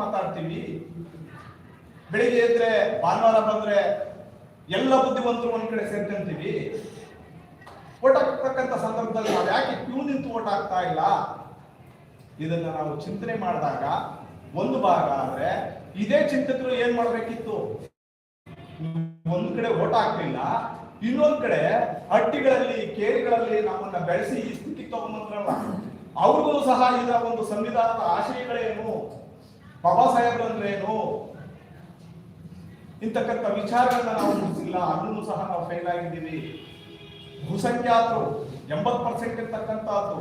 ಮಾತಾಡ್ತೀವಿ. ಬೆಳಿಗ್ಗೆ ಎದ್ರೆ, ಭಾನುವಾರ ಬಂದ್ರೆ ಎಲ್ಲ ಬುದ್ಧಿವಂತರು ಒಂದ್ ಕಡೆ ಸೇರ್ಕೊಂತೀವಿ. ಓಟ್ ಹಾಕ್ತಕ್ಕಂಥ ಸಂದರ್ಭದಲ್ಲಿ ನಾವು ಯಾಕೆ ಕ್ಯೂ ನಿಂತು ಓಟ್ ಆಗ್ತಾ ಇಲ್ಲ? ಇದನ್ನ ನಾವು ಚಿಂತನೆ ಮಾಡಿದಾಗ ಒಂದು ಭಾಗ ಆದ್ರೆ ಇದೇ ಚಿಂತಕರು ಏನ್ ಮಾಡ್ಬೇಕಿತ್ತು? ಒಂದ್ ಕಡೆ ಓಟ್ ಹಾಕ್ಲಿಲ್ಲ, ಇನ್ನೊಂದ್ ಕಡೆ ಹಟ್ಟಿಗಳಲ್ಲಿ, ಕೇರಿಗಳಲ್ಲಿ ನಮ್ಮನ್ನ ಬೆಳೆಸಿ ಈ ಸ್ಥಿತಿ ತಗೊಂಡ್ಬಂದ್ರಲ್ಲ ಅವ್ರಿಗೂ ಸಹ ಇದರ ಒಂದು ಸಂವಿಧಾನದ ಆಶಯಗಳೇನು? ಬಾಬಾ ಸಾಹೇಬ್ರು ಅಂದ್ರೆ ಏನು? ಇಂತಕ್ಕಂಥ ವಿಚಾರಗಳನ್ನ ನಾವು ಮುಗಿಸಿಲ್ಲ ಅದನ್ನು ಸಹ ನಾವು ಫೇಲ್ ಆಗಿದ್ದೀವಿ. ಭೂಸಂಖ್ಯಾತರು ಎಂಬತ್ ಪರ್ಸೆಂಟ್ ಇರ್ತಕ್ಕಂಥದ್ದು.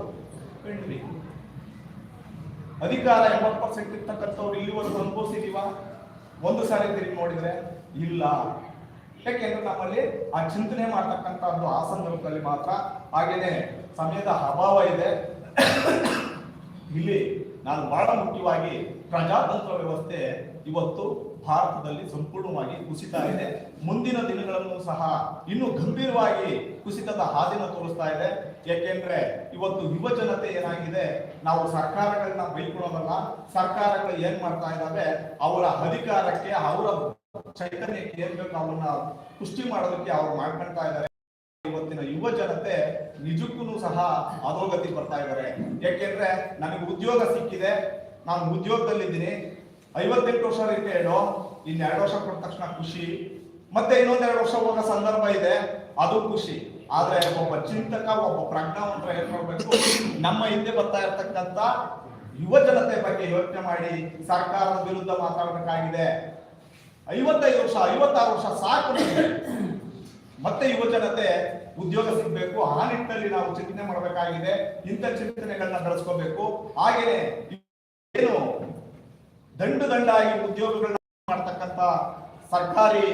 ಅಧಿಕಾರ ಎಂಬತ್ ಪರ್ಸೆಂಟ್ ಇರ್ತಕ್ಕಂಥವ್ರು ಇಲ್ಲಿವರೆಗೂ ಅನುಭವಿಸಿದೀವ ಒಂದು ಸಾರಿ ತಿರುಗಿ ನೋಡಿದ್ರೆ ಇಲ್ಲ. ಯಾಕೆಂದ್ರೆ ನಮ್ಮಲ್ಲಿ ಆ ಚಿಂತನೆ ಮಾಡ್ತಕ್ಕಂಥದ್ದು ಆ ಸಂದರ್ಭದಲ್ಲಿ ಮಾತ್ರ. ಹಾಗೇನೆ ಸಮಯದ ಅಭಾವ ಇದೆ. ಇಲ್ಲಿ ನಾನು ಬಹಳ ಮುಖ್ಯವಾಗಿ ಪ್ರಜಾತಂತ್ರ ವ್ಯವಸ್ಥೆ ಇವತ್ತು ಭಾರತದಲ್ಲಿ ಸಂಪೂರ್ಣವಾಗಿ ಕುಸಿತ ಇದೆ. ಮುಂದಿನ ದಿನಗಳನ್ನು ಸಹ ಇನ್ನೂ ಗಂಭೀರವಾಗಿ ಕುಸಿತದ ಹಾದಿನ ತೋರಿಸ್ತಾ ಇದೆ. ಯಾಕೆಂದ್ರೆ ಇವತ್ತು ಯುವ ಜನತೆ ಏನಾಗಿದೆ? ನಾವು ಸರ್ಕಾರಗಳನ್ನ ಬೈಕೊಳ್ಳೋದಲ್ಲ. ಸರ್ಕಾರಗಳು ಏನ್ ಮಾಡ್ತಾ ಇದ್ದಾವೆ ಅವರ ಅಧಿಕಾರಕ್ಕೆ, ಅವರ ಚೈತನ್ಯಕ್ಕೆ ಏನ್ ಬೇಕು ಅವನ್ನ ಪುಷ್ಟಿ ಮಾಡೋದಕ್ಕೆ ಅವ್ರು ಮಾಡ್ಕೊಳ್ತಾ ಇದ್ದಾರೆ ಇವತ್ತಿನ ಯುವ ಜನತೆ ನಿಜಕ್ಕೂ ಸಹ ಅಧೋಗತಿ ಬರ್ತಾ ಇದ್ದಾರೆ ಯಾಕೆಂದ್ರೆ ನನಗೆ ಉದ್ಯೋಗ ಸಿಕ್ಕಿದೆ. ನಾನು ಉದ್ಯೋಗದಲ್ಲಿದ್ದೀನಿ, ಐವತ್ತೆಂಟು ವರ್ಷ ರಿಟೈರ್ಡು ಇನ್ನು ಎರಡು ವರ್ಷ ಕೊಟ್ಟ ತಕ್ಷಣ ಖುಷಿ. ಮತ್ತೆ ಇನ್ನೊಂದ್ ಎರಡು ವರ್ಷ ಹೋಗೋ ಸಂದರ್ಭ ಇದೆ, ಅದು ಖುಷಿ. ಆದ್ರೆ ಒಬ್ಬ ಚಿಂತಕ, ಒಬ್ಬ ಪ್ರಜ್ಞಾವಂತರ ಏನ್ ಮಾಡ್ಬೇಕು ನಮ್ಮ ಹಿಂದೆ ಬರ್ತಾ ಇರ್ತಕ್ಕಂತ ಯುವ ಜನತೆ ಬಗ್ಗೆ ಯೋಚನೆ ಮಾಡಿ, ಸರ್ಕಾರದ ವಿರುದ್ಧ ಮಾತಾಡಬೇಕಾಗಿದೆ. ಐವತ್ತೈದು ವರ್ಷ, ಐವತ್ತಾರು ವರ್ಷ ಸಾಕು. ಮತ್ತೆ ಯುವ ಜನತೆ ಉದ್ಯೋಗ ಸಿಗ್ಬೇಕು, ಆ ನಿಟ್ಟಿನಲ್ಲಿ ನಾವು ಚಿಂತನೆ ಮಾಡಬೇಕಾಗಿದೆ. ಇಂಥ ಚಿಂತನೆಗಳನ್ನ ಬೆಳೆಸ್ಕೋಬೇಕು. ಹಾಗೇನೆ ಏನು ದಂಡು ದಂಡಾಗಿ ಉದ್ಯೋಗಗಳನ್ನ ಮಾಡ್ತಕ್ಕಂಥ ಸರ್ಕಾರಿ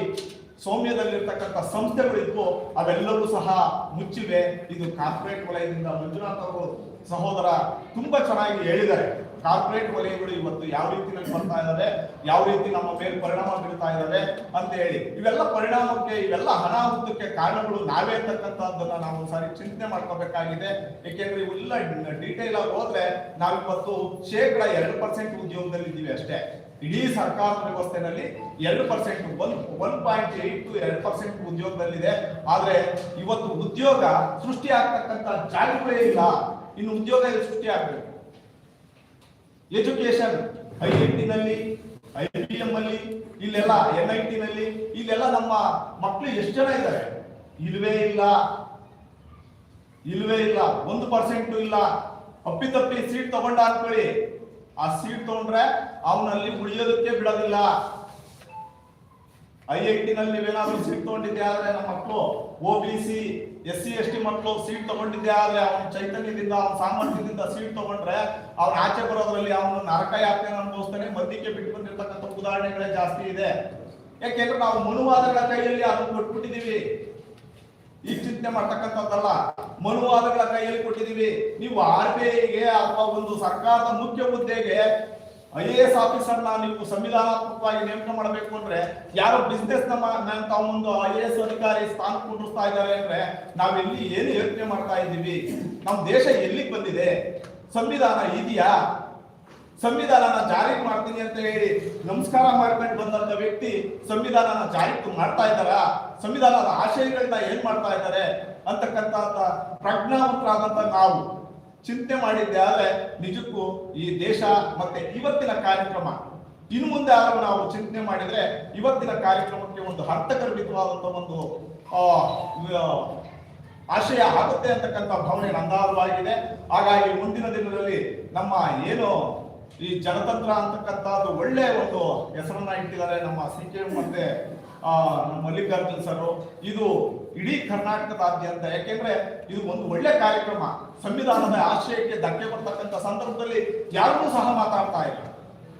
ಸೌಮ್ಯದಲ್ಲಿರ್ತಕ್ಕಂಥ ಸಂಸ್ಥೆಗಳಿದ್ವು ಅವೆಲ್ಲವೂ ಸಹ ಮುಚ್ಚಿವೆ. ಇದು ಕಾರ್ಪೊರೇಟ್ ವಲಯದಿಂದ ಮಂಜುನಾಥ್ ಅವರು ಸಹೋದರ ತುಂಬಾ ಚೆನ್ನಾಗಿ ಹೇಳಿದ್ದಾರೆ. ಕಾರ್ಪೊರೇಟ್ ವಲಯಗಳು ಇವತ್ತು ಯಾವ ರೀತಿಯಲ್ಲಿ ಬರ್ತಾ ಇದ್ದಾರೆ ಯಾವ ರೀತಿ ನಮ್ಮ ಮೇಲೆ ಪರಿಣಾಮ ಬೀಳ್ತಾ ಇದ್ದಾವೆ ಅಂತ ಹೇಳಿ. ಇವೆಲ್ಲ ಪರಿಣಾಮಕ್ಕೆ, ಇವೆಲ್ಲ ಅನಾಹುತಕ್ಕೆ ಕಾರಣಗಳು ನಾವೇ ಅಂತಕ್ಕಂಥದ್ದನ್ನ ನಾವು ಸಾರಿ ಚಿಂತನೆ ಮಾಡ್ಕೋಬೇಕಾಗಿದೆ. ಏಕೆಂದ್ರೆ ಇವೆಲ್ಲ ಡೀಟೇಲ್ ಆಗಿ ಹೋದ್ರೆ ನಾವಿವತ್ತು ಶೇಕಡ ಎರಡು ಪರ್ಸೆಂಟ್ ಉದ್ಯೋಗದಲ್ಲಿ ಇದ್ದೀವಿ ಅಷ್ಟೇ. ಇಡೀ ಸರ್ಕಾರದ ವ್ಯವಸ್ಥೆನಲ್ಲಿ ಎರಡು percent one one point eight two ಎರಡು ಪರ್ಸೆಂಟ್ ಉದ್ಯೋಗದಲ್ಲಿದೆ. ಆದ್ರೆ ಇವತ್ತು ಉದ್ಯೋಗ ಸೃಷ್ಟಿ ಆಗ್ತಕ್ಕಂಥ ಜಾಗಗಳೇ ಇಲ್ಲ. ಇನ್ನು ಉದ್ಯೋಗ ಸೃಷ್ಟಿ ಆಗ್ಬೇಕು. ಎಜುಕೇಶನ್ ಐ ಐ ಟಿ ನಲ್ಲಿ, ಐ ಬಿ ಎಂ ಅಲ್ಲಿ, ಇಲ್ಲೆಲ್ಲ ಎನ್ ಐ ಟಿ ನಲ್ಲಿ, ಇಲ್ಲೆಲ್ಲ ನಮ್ಮ ಮಕ್ಕಳು ಎಷ್ಟು ಜನ ಇದ್ದಾರೆ? ಇಲ್ವೇ ಇಲ್ಲ. ಇಲ್ವೇ ಇಲ್ಲ. ಒಂದು ಪರ್ಸೆಂಟ್ ಇಲ್ಲ. ಅಪ್ಪಿತಪ್ಪಿ ಸೀಟ್ ತಗೊಂಡ ಹಾಕೊಳ್ಳಿ ಆ ಸೀಟ್ ತಗೊಂಡ್ರೆ ಅವನಲ್ಲಿ ಉಳಿಯೋದಕ್ಕೆ ಬಿಡೋದಿಲ್ಲ. ಐ ಐ ಟಿ ನಲ್ಲಿ ನೀವೇನಾದ್ರೂ ಸೀಟ್ ತಗೊಂಡಿದ್ದೆ ಆದ್ರೆ ನಮ್ಮ ಮಕ್ಕಳು O B C, S C, S T ಮಕ್ಕಳು ಸೀಟ್ ತಗೊಂಡಿದ್ದೆ ಆದ್ರೆ ಅವನ ಚೈತನ್ಯದಿಂದ, ಅವನ ಸಾಮರ್ಥ್ಯದಿಂದ ಸೀಟ್ ತಗೊಂಡ್ರೆ ಅವ್ನ ಆಚೆ ಬರೋದ್ರಲ್ಲಿ ಅವನು ನರಕ ಯಾತನೆ ಅನುಭವಿಸ್ತಾನೆ ಮದ್ಯಕ್ಕೆ ಬಿಟ್ಟು ಬಂದಿರತಕ್ಕಂಥ ಉದಾಹರಣೆಗಳೇ ಜಾಸ್ತಿ ಇದೆ. ಯಾಕೆಂದ್ರೆ ನಾವು ಮನುವಾದಗಳ ಕೈಯಲ್ಲಿ ಅದನ್ನು ಕೊಟ್ಬಿಟ್ಟಿದೀವಿ ಈ ಚಿಂತೆ ಮಾಡ್ತಕ್ಕಂಥದ್ದಲ್ಲ, ಮನುವಾದಗಳ ಕೈಯಲ್ಲಿ ಕೊಟ್ಟಿದೀವಿ ನೀವು ಆರ್ ಬಿ ಐಗೆ ಅಥವಾ ಒಂದು ಸರ್ಕಾರದ ಮುಖ್ಯ ಹುದ್ದೆಗೆ ಐ ಎ ಎಸ್ ಆಫೀಸರ್ನ ನೀವು ಸಂವಿಧಾನಾತ್ಮಕವಾಗಿ ನೇಮಕ ಮಾಡಬೇಕು ಅಂದ್ರೆ ಯಾರು ಬಿಸ್ನೆಸ್ ನಮ್ಮ ತಾವೊಂದು ಐ ಎ ಎಸ್ ಅಧಿಕಾರಿ ಸ್ಥಾನ ಕುಂಡಿಸ್ತಾ ಇದ್ದಾರೆ ಅಂದ್ರೆ ನಾವೆಲ್ಲಿ ಏನು ಯೋಚನೆ ಮಾಡ್ತಾ ಇದ್ದೀವಿ? ನಮ್ಮ ದೇಶ ಎಲ್ಲಿಗೆ ಬಂದಿದೆ? ಸಂವಿಧಾನ ಇದೆಯಾ? ಸಂವಿಧಾನನ ಜಾರಿ ಮಾಡ್ತೀನಿ ಅಂತ ಹೇಳಿ ನಮಸ್ಕಾರ ಮಾಡ್ಕೊಂಡು ಬಂದಂತ ವ್ಯಕ್ತಿ ಸಂವಿಧಾನನ ಜಾರಿ ಮಾಡ್ತಾ ಇದ್ದಾರ? ಸಂವಿಧಾನದ ಆಶಯಗಳನ್ನ ಏನ್ ಮಾಡ್ತಾ ಇದ್ದಾರೆ? ಅಂತಕ್ಕಂಥ ಪ್ರಜ್ಞಾವಂತರಾದಂತ ನಾವು ಚಿಂತೆ ಮಾಡಿದ್ದೆ ಆದ್ರೆ ನಿಜಕ್ಕೂ ಈ ದೇಶ ಮತ್ತೆ ಇವತ್ತಿನ ಕಾರ್ಯಕ್ರಮ, ಇನ್ನು ಮುಂದೆ ಆದರೂ ನಾವು ಚಿಂತನೆ ಮಾಡಿದ್ರೆ ಇವತ್ತಿನ ಕಾರ್ಯಕ್ರಮಕ್ಕೆ ಒಂದು ಅರ್ಥಗರ್ಭಿತವಾದಂತ ಒಂದು ಆಶಯ ಆಗುತ್ತೆ ಅಂತಕ್ಕಂಥ ಭಾವನೆ ನಂದಾರವಾಗಿದೆ ಹಾಗಾಗಿ ಮುಂದಿನ ದಿನದಲ್ಲಿ ನಮ್ಮ ಏನು ಈ ಜನತಂತ್ರ ಅಂತಕ್ಕಂಥದ್ದು ಒಳ್ಳೆ ಒಂದು ಹೆಸರನ್ನ ಇಟ್ಟಿದ್ದಾರೆ ನಮ್ಮ ಸಿ ಕೆ ಮತ್ತೆ ಮಲ್ಲಿಕಾರ್ಜುನ್ ಸರ್. ಇದು ಇಡೀ ಕರ್ನಾಟಕದಾದ್ಯಂತ ಯಾಕೆಂದ್ರೆ ಇದು ಒಂದು ಒಳ್ಳೆ ಕಾರ್ಯಕ್ರಮ. ಸಂವಿಧಾನದ ಆಶ್ರಯಕ್ಕೆ ಧಕ್ಕೆ ಬರ್ತಕ್ಕಂಥ ಸಂದರ್ಭದಲ್ಲಿ ಯಾರೂ ಸಹ ಮಾತಾಡ್ತಾ ಇಲ್ಲ.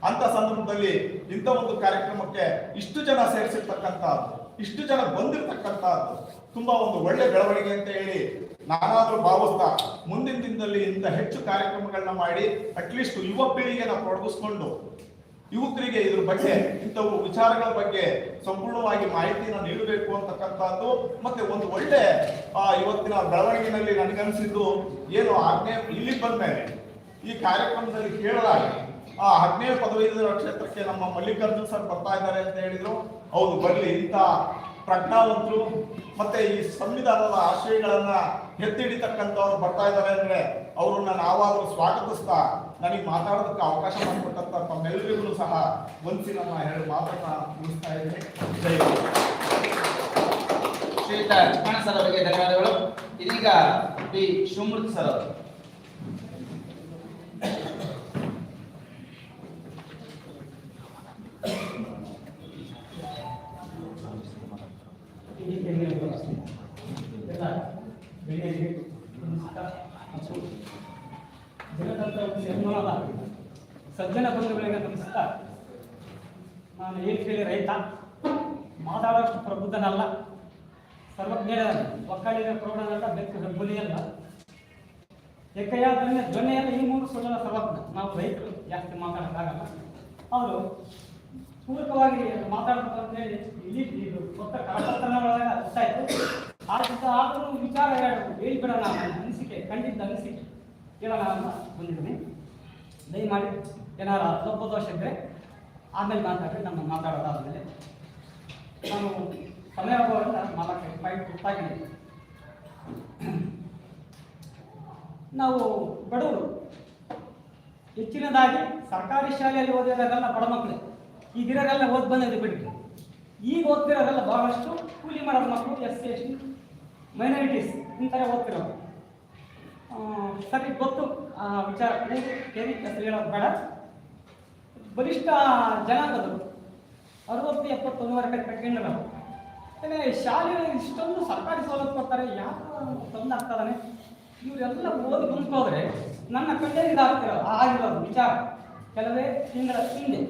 ಅಂತ ಸಂದರ್ಭದಲ್ಲಿ ಇಂಥ ಒಂದು ಕಾರ್ಯಕ್ರಮಕ್ಕೆ ಇಷ್ಟು ಜನ ಸೇರಿಸಿರ್ತಕ್ಕಂಥದ್ದು, ಇಷ್ಟು ಜನ ಬಂದಿರತಕ್ಕಂಥದ್ದು ತುಂಬಾ ಒಂದು ಒಳ್ಳೆ ಬೆಳವಣಿಗೆ ಅಂತ ಹೇಳಿ ನಾನಾದ್ರೂ ಭಾವಿಸ್ತಾ ಮುಂದಿನ ದಿನದಲ್ಲಿ ಇಂಥ ಹೆಚ್ಚು ಕಾರ್ಯಕ್ರಮಗಳನ್ನ ಮಾಡಿ ಅಟ್ಲೀಸ್ಟ್ ಯುವ ಪೀಳಿಗೆನ ತೊಡಗಿಸ್ಕೊಂಡು ಯುವಕರಿಗೆ ಇದ್ರ ಬಗ್ಗೆ ಇಂಥವು ವಿಚಾರಗಳ ಬಗ್ಗೆ ಸಂಪೂರ್ಣವಾಗಿ ಮಾಹಿತಿಯನ್ನು ನೀಡಬೇಕು ಅಂತಕ್ಕಂಥದ್ದು. ಮತ್ತೆ ಒಂದು ಒಳ್ಳೆ ಆ, ಇವತ್ತಿನ ಬೆಳವಣಿಗೆನಲ್ಲಿ ನನಗನ್ಸಿದ್ದು ಏನು ಆಜ್ಞೆ ಇಲ್ಲಿ ಬಂದ್ಮೇಲೆ ಈ ಕಾರ್ಯಕ್ರಮದಲ್ಲಿ ಕೇಳಲಾಗಿ ಆ ಹದಿನೇಳು ಪದವೀಧರ ಕ್ಷೇತ್ರಕ್ಕೆ ನಮ್ಮ ಮಲ್ಲಿಕಾರ್ಜುನ್ ಸರ್ ಬರ್ತಾ ಇದ್ದಾರೆ ಅಂತ ಹೇಳಿದ್ರು. ಹೌದು ಬರ್ಲಿ ಇಂಥ ಪ್ರಜ್ಞಾವಂತರು ಮತ್ತೆ ಈ ಸಂವಿಧಾನದ ಆಶಯಗಳನ್ನ ಎತ್ತಿಡಿತಕ್ಕಂಥವ್ರು ಬರ್ತಾ ಇದ್ದಾರೆ ಅಂದ್ರೆ ಅವ್ರನ್ನ ನಾವಾದ್ರೂ ಸ್ವಾಗತಿಸ್ತಾ ನನಗೆ ಮಾತಾಡೋದಕ್ಕೆ ಅವಕಾಶ ಮಾಡಿಕೊಟ್ಟಂತ ತಮ್ಮೆಲ್ಲರಿಗೂ ಸಹ ಒಂದ್ಸಿ ನಮ್ಮ ಎರಡು ಮಾತನ್ನ ಮುಗಿಸ್ತಾ ಇದ್ದೀನಿ. ಜೈ. ಶ್ರೀಯುತ ಚಿಕ್ಕಣ್ಣ ಸರ್ ಅವರಿಗೆ ಧನ್ಯವಾದಗಳು. ಇದೀಗ ಪಿ. ಶಿವಮೂರ್ತಿ ಸರ್ ಅವರು. ಎಲ್ಲ ಬೆಳೆಯಲಿಗೆ ಮತ್ತು ಜನತಂತ್ರ ನಿರ್ಮಾಣದ ಸಜ್ಜನ ಬಂಧುಗಳಿಗೆ ನಮಸ್ಕಾರ. ನಾನು ಏನು ಕೇಳಿ ರೈತ? ಮಾತಾಡೋಷ್ಟು ಪ್ರಬುದ್ಧನಲ್ಲ. ಸರ್ವಜ್ಞರ ಒಕ್ಕಾಡಿನ ಪ್ರೌಢನಲ್ಲ ಬೆಕ್ಕು ಹೆಬ್ಬುಲಿಯಲ್ಲ ಎಕ್ಕಯ್ಯ ಧ್ವನಿ ಧ್ವನಿಯಲ್ಲ ಈ ಮೂರು ಸುಳ್ಳನ ಸರ್ವಜ್ಞ. ನಾವು ರೈತರು ಜಾಸ್ತಿ ಮಾತಾಡೋಕ್ಕಾಗಲ್ಲ. ಅವರು ಪೂರಕವಾಗಿ ಮಾತಾಡ್ಬೇಕು ಹೇಳಿ ಇಲ್ಲಿ ಇದು ಕೊತ್ತ ಕಾಲತನಗಳಾಗ ಅರ್ಥ ಗೊತ್ತಾಯ್ತು. ಆದ್ರಿಂದ ಆದ್ರೂ ವಿಚಾರ ಹೇಳಬೇಕು. ಹೇಳ್ಬಿಡೋಣ ಅನಿಸಿಕೆ ಖಂಡಿತ ಅನಿಸಿಕೆ. ಕೇಳೋಣ ಬಂದಿದ್ದೀನಿ. ದಯಮಾಡಿ ಏನಾರ ದೋಷ ಇದ್ದರೆ ಆಮೇಲೆ ಮಾತಾಡಿ ನಮ್ಮ ಮಾತಾಡೋದಾದ್ಮೇಲೆ. ನಾನು ಸಮಯ ಹೋಗೋದ್ರಿಂದ ನಾಲ್ಕು ಪಾಯಿಂಟ್ ಗೊತ್ತಾಗಿದೆ ನಾವು ಬಡವರು. ಹೆಚ್ಚಿನದಾಗಿ ಸರ್ಕಾರಿ ಶಾಲೆಯಲ್ಲಿ ಓದಿರೋದೆಲ್ಲ ಬಡ ಮಕ್ಕಳು ಈಗಿರೋರೆಲ್ಲ ಓದಿ ಬಂದಿದ್ದು ಬಿಟ್ಟು ಈಗ ಓದ್ತಿರೋದೆಲ್ಲ ಬಹಳಷ್ಟು ಕೂಲಿ ಮಾಡೋದು ಮಕ್ಕಳು S C, S T minorities ಇಂಥ ಓದ್ತಿರೋದು ಸರಿ, ಗೊತ್ತು. ಆ, ವಿಚಾರ. ಕೇಳಿ ಹೆಸರು ಹೇಳೋದು ಬೇಡ. ಬಲಿಷ್ಠ ಜನಾಂಗದವರು ಅರವತ್ತು, ಎಪ್ಪತ್ತು ಒಂದೂವರೆ ಕಡೆ ನಾವು ಆಮೇಲೆ ಶಾಲೆಯಲ್ಲಿ ಇಷ್ಟೊಂದು ಸರ್ಕಾರಿ ಸವಲತ್ತು ಕೊಡ್ತಾರೆ ಯಾಕೆ ತೊಂದರೆ ಆಗ್ತದಾನೆ ಇವರೆಲ್ಲ ಓದಿ ಗುಂಪೋದ್ರೆ ನನ್ನ ಕಣ್ಣೇ ಇದಾಗ್ತಿರೋ ಆಗಿರೋದು ವಿಚಾರ. ಕೆಲವೇ ತಿಂಗಳ ಹಿಂದೆ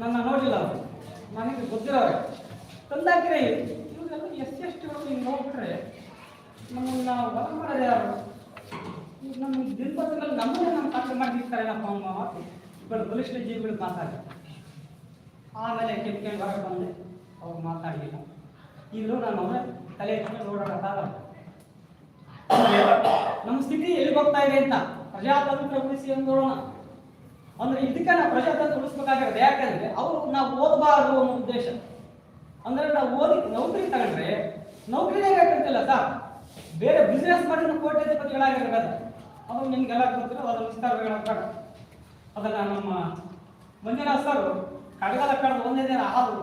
ನನ್ನ ನೋಡಿಲ್ಲ. ಅವರು ನನಗೆ ಗೊತ್ತಿರೋರೆ. ತಂದಾಕಿರೇ ಇವರೆಲ್ಲ ಎಷ್ಟು ಹಿಂಗೆ ನೋಡ್ಬಿಟ್ರೆ ನಮ್ಮನ್ನು ಹೊರ ಮಾಡೋದು ಯಾರು? ನಮ್ಮ ದಿನಪತ್ರದಲ್ಲಿ ನಮ್ಮನ್ನೇ ನಮ್ಮ ಕಷ್ಟ ಮಾಡಿರ್ತಾರೆ ನಮ್ಮ ಅಮ್ಮ. ಇಬ್ಬರು ಬಲಿಷ್ಠ ಜೀವಿಗಳು ಮಾತಾಡ ಆಮೇಲೆ ಕೆಟ್ಟ ಹೊರಗೆ ಬಂದೆ ಅವ್ರು ಮಾತಾಡಲಿಲ್ಲ ಈಗಲೂ ನಾನು ಅವರೇ ತಲೆ ಎತ್ಕೊಂಡು ಓಡಾಡಕ್ಕಾಗಲ್ಲ ನಮ್ಮ ಸ್ಥಿತಿ ಎಲ್ಲಿ ಹೋಗ್ತಾ ಇದೆ ಅಂತ ಪ್ರಜಾತಂತ್ರ ಉಳಿಸಿ ಅಂದೋಣ ಅಂದ್ರೆ ಇದಕ್ಕೆ ನಾವು ಪ್ರಜಾತಂತ್ರ ಉಳಿಸ್ಬೇಕಾಗಿರೋದು ಯಾಕಂದ್ರೆ ಅವರು ನಾವು ಓದಬಾರದು ಅನ್ನೋ ಉದ್ದೇಶ. ಅಂದ್ರೆ ನಾವು ಓದಿ ನೌಕರಿ ತಗೊಂಡ್ರೆ ನೌಕರಿನೇ ಬೇಕಂತಿಲ್ಲ ಸರ್. ಬೇರೆ ಬಿಸ್ನೆಸ್ ಮಾಡಿ ಕೋಟ್ಯಾಧಿಪತಿಗಳಾಗಿರ್ಬೋದು ಅದು ನಿಮ್ಗೆಲ್ಲ ಗೊತ್ತಿರೋ ಅದರ ವಿಸ್ತಾರ ಹೇಳೋದು ಬೇಡ ಅದನ್ನ ನಮ್ಮ ಮಂಜುನಾಥ್ ಸರ್ ಕಡಗದ ಕಡದ ಒಂದೇ ದಿನ ಹಾಲು,